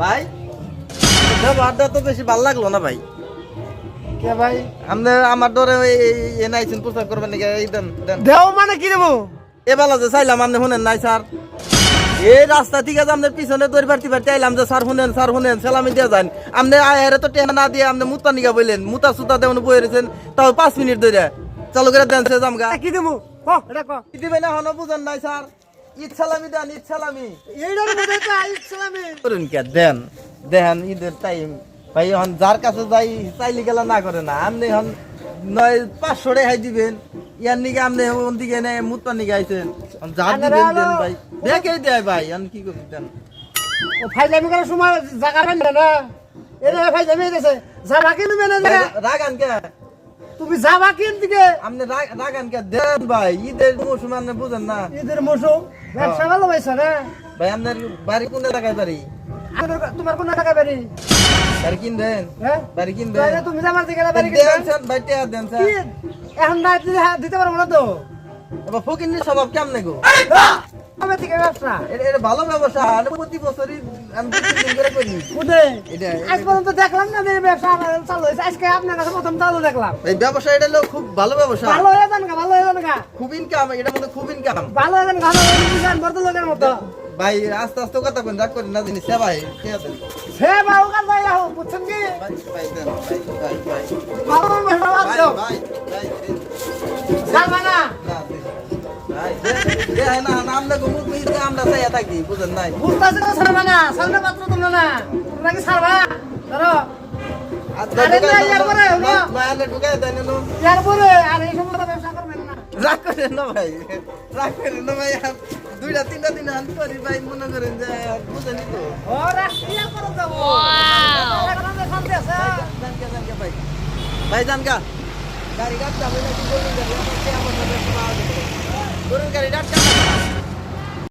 ভাই ব্যবহারটা তো বেশি ভালো লাগল না ভাই। কে ভাই? আপনি আমার ডরে এ নাইছেন প্রচার করবেন নাকি? এই দেন দেন। দেও মানে কি দেবো? এ বেলা যে চাইলাম আপনি শুনেন নাই স্যার। এই রাস্তা ঠিক আছে আপনার পিছনে দৌড় পারতে পারতে আইলাম যে স্যার শুনেন স্যার শুনেন সেলামি দিয়ে যান। আপনি আয়ারে তো টেহা না দিয়ে আপনি মুতা নিগা বললেন মুতা সুতা দেওয়ান বয়ে রয়েছেন তাও পাঁচ মিনিট ধরে চালু করে দেন সে জামগা কি দেবো? ক এটা কি দিবেন এখনও বুঝেন নাই স্যার। ঈদ সালামি দেন ঈদ সালামি এইটার মধ্যে তো ইসলামে করুন কে দেন দেন ঈদের টাইম ভাই এখন যার কাছে যাই চাইলে গেলে না করে না। আপনি এখন নয় পাঁচশো রেহাই দিবেন। ইয়ার নিকে আপনি ওন দিকে নেই মুত্তা নিকে আইছেন। যার দিবেন দেন ভাই। দেখে দেয় ভাই এখন কি করবেন দেন। ও ফাইজামি করার সময় জায়গা না। না এটা ফাইজামি গেছে যাবা কিন্তু মেনে না রাগান কে তুমি যাবা কিন দিকে? আপনি রাগ- রাগান কে? দেন ভাই ঈদের মৌসুম আপনি বুঝেন না। ঈদের মৌসুম? ব্যবসা ভালো পাইছ না? ভাই আপনার বাড়ি কোন এলাকায় বাড়ি? তোমার কোন টাকা বাড়ি? বাড়ি কিনবেন হ্যাঁ? বাড়ি কিনবেন তুমি যাবার দিকে বাড়ি স্যার, ভাই টেয়া দেন স্যার। এখন না দিতে পারব না তো। এবার ফকিন্নির স্বভাব কেমনে গো? ভালো ব্যবসা আমি প্রতি বছরই দেখলাম না যে ব্যবসা আপনার কাছে প্রথম দেখলাম এই এটা হলো খুব ভালো ব্যবসা ভালো খুব ইনকাম ভালো ভাই আস্তে আস্তে কথা কোন রাগ করেন না আছে সে ভাই আহ কি ভাই ভাই দেন, ভাই দেন, গো মুখ মিশে আমরা চাইয়া থাকি, বুঝেন নাই? বুঝতেছে তো ছাড়বা না সামনে পাত্র তোমরা না তোমরা কি ছাড়বা ধরো নয়-। নয় রাগ করেন না ভাই রাগ করেন না ভাই দুইটা তিনটা দিন আন করি ভাই মনে করেন যে বুঝেনি তো ও রাষ্ট্রীয় করে দেবো ভাই জানকা গাড়ি গাড়ি যাবে না কি